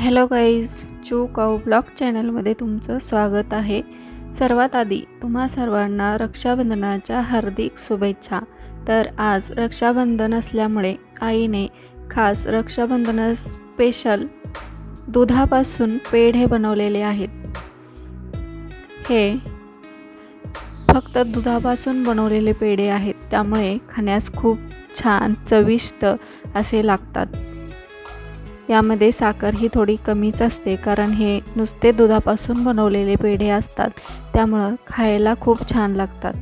Hello guys चू काऊ blog चॅनलमध्ये तुमचं स्वागत आहे. सर्वात आधी तुम्हा सर्वांना रक्षाबंधनाच्या हार्दिक शुभेच्छा. तर आज रक्षाबंधन असल्यामुळे आईने खास रक्षाबंधन स्पेशल दुधापासून पेढे बनवलेले आहेत. हे फक्त दुधापासून बनवलेले पेढे आहेत. त्यामुळे खाण्यास खूप छान चविष्ट असे लागतात. यामध्ये साखर ही थोडी कमीच असते कारण हे नुसते दुधापासून बनवलेले पेढे असतात. त्यामुळं खायला खूप छान लागतात.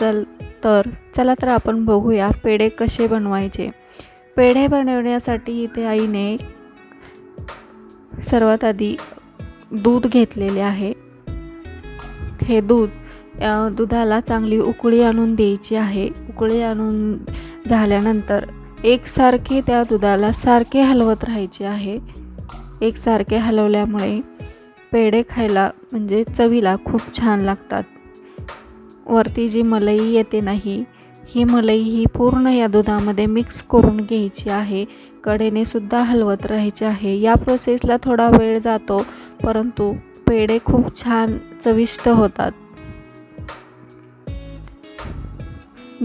चल तर चला तर आपण बघूया पेढे कसे बनवायचे. पेढे बनवण्यासाठी इथे आईने सर्वात आधी दूध घेतलेले आहे. हे दूध दुधाला चांगली उकळी आणून द्यायची आहे. उकळी आणून झाल्यानंतर एकसारखे त्या दुधाला सारखे हलवत राहायचे आहे. एकसारखे हलवल्यामुळे पेढे खायला म्हणजे चवीला खूप छान लागतात. वरती जी मलई येते नाही ही मलई ही पूर्ण या दुधामध्ये मिक्स करून घ्यायची आहे. कडेने सुद्धा हलवत राहायचे आहे. या प्रोसेसला थोडा वेळ जातो परंतु पेढे खूप छान चविष्ट होतात.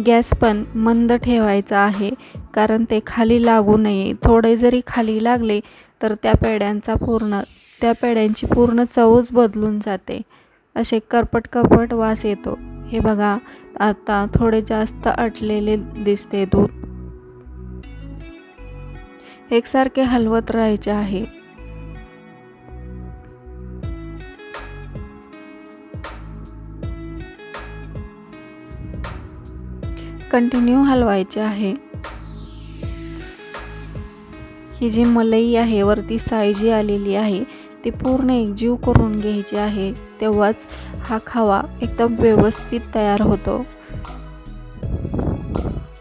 गॅस पण मंद ठेवायचा आहे. कारण ते खाली लागू नये. थोडे जरी खाली लागले तर त्या पेड्यांचा पूर्ण त्या पेड्यांची पूर्ण चवच बदलून जाते. असे करपट करपट वास येतो. हे बघा आता थोडे जास्त अटलेले दिसते दूध. एकसारखे हलवत राहायचे आहे. कंटिन्यू हलवायचे आहे. ही जी मलई आहे वरती साय जी आलेली आहे ती पूर्ण एकजीव करून घ्यायची आहे तेव्हाच हा खावा एकदम व्यवस्थित तयार होतो.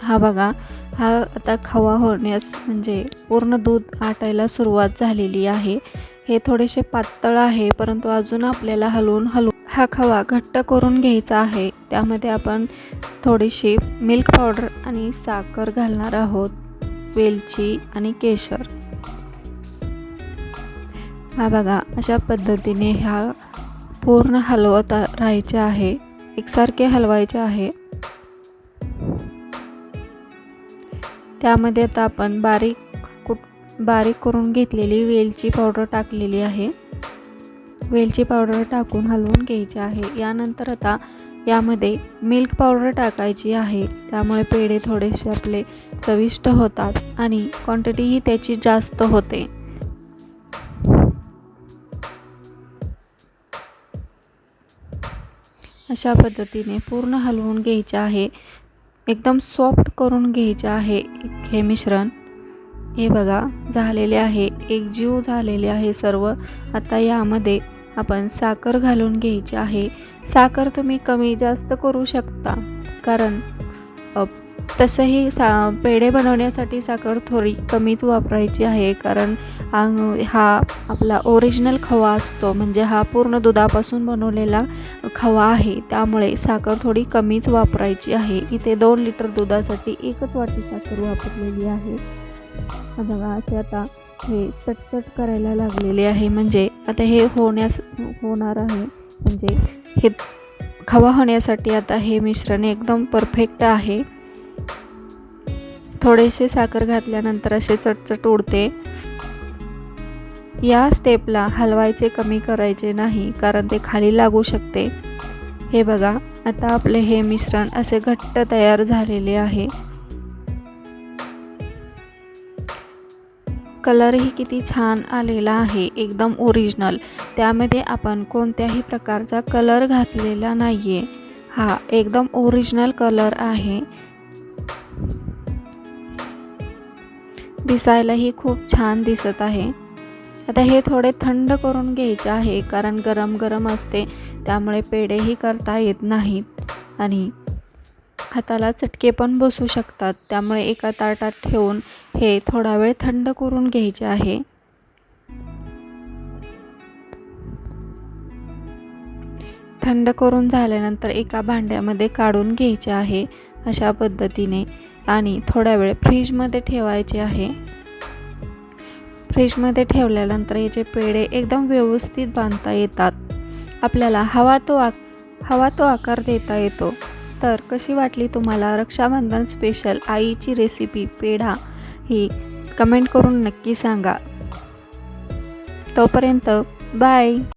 हा बघा हा आता खवा होण्यास म्हणजे पूर्ण दूध आटायला सुरुवात झालेली आहे. हे थोडेसे पातळ आहे परंतु अजून आपल्याला हलवून हलवून हा खवा घट्ट करून घ्यायचा आहे. त्यामध्ये आपण थोडीशी मिल्क पावडर आणि साखर घालणार आहोत. वेलची आणि केशर. हा बघा अशा पद्धतीने ह्या पूर्ण हलवत राहायचे आहे. एकसारखे हलवायचे आहे. त्यामध्ये आता आपण बारीक कुट बारीक करून घेतलेली वेलची पावडर टाकलेली आहे. वेलची पावडर टाकून हलवून घ्यायची आहे. यानंतर आता यामध्ये मिल्क पावडर टाकायची आहे. त्यामुळे पेढे थोडेसे आपले चविष्ट होतात आणि क्वांटिटीही त्याची जास्त होते. अशा पद्धतीने पूर्ण हलवून घ्यायचे आहे. एकदम सॉफ्ट करून घ्यायचे आहे हे मिश्रण. हे बघा झालेले आहे. एकजीव झालेले आहे सर्व. आता यामध्ये आपण साखर घालून घ्यायची आहे. साखर तुम्ही कमी जास्त करू शकता. कारण तसंही सा पेढे बनवण्यासाठी साखर थोडी कमीच वापरायची आहे. कारण हा आपला ओरिजिनल खवा असतो. म्हणजे हा पूर्ण दुधापासून बनवलेला खवा आहे. त्यामुळे साखर थोडी कमीच वापरायची आहे. इथे दोन लिटर दुधासाठी एकच वाटी साखर वापरलेली आहे. बघा असे आता हे चटचट करायला लागलेले आहे. म्हणजे आता हे होण्यास होणार आहे. म्हणजे हे खवा होण्यासाठी आता हे मिश्रण एकदम परफेक्ट आहे. थोडेसे साखर घातल्यानंतर असे चटचट उडते. या स्टेपला हलवायचे कमी करायचे नाही कारण ते खाली लागू शकते. हे बघा आता आपले हे मिश्रण असे घट्ट तयार झालेले आहे. कलरही किती छान आलेला आहे एकदम ओरिजिनल त्यामध्ये आपण कोणत्याही प्रकारचा कलर घातलेला नाही आहे हा एकदम ओरिजिनल कलर आहे. दिसायलाही खूप छान दिसत आहे. आता हे थोडे थंड करून घ्यायचे आहे कारण गरम गरम असते त्यामुळे पेढेही करता येत नाहीत. आणि हाताला चटके पण बसू शकतात. त्यामुळे एका ताटात ठेवून हे थोडा वेळ थंड करून घ्यायचे आहे. थंड करून झाल्यानंतर एका भांड्यामध्ये काढून घ्यायचे आहे अशा पद्धतीने आणि थोडा वेळ फ्रीजमध्ये ठेवायचे आहे. फ्रीजमध्ये ठेवल्यानंतर याचे पेढे एकदम व्यवस्थित बांधता येतात. आपल्याला हवा तो आक हवा तो आकार देता येतो. तर कशी वाटली तुम्हाला रक्षाबंधन स्पेशल आईची रेसिपी पेढा? ही कमेंट करून नक्की सांगा. तोपर्यंत बाय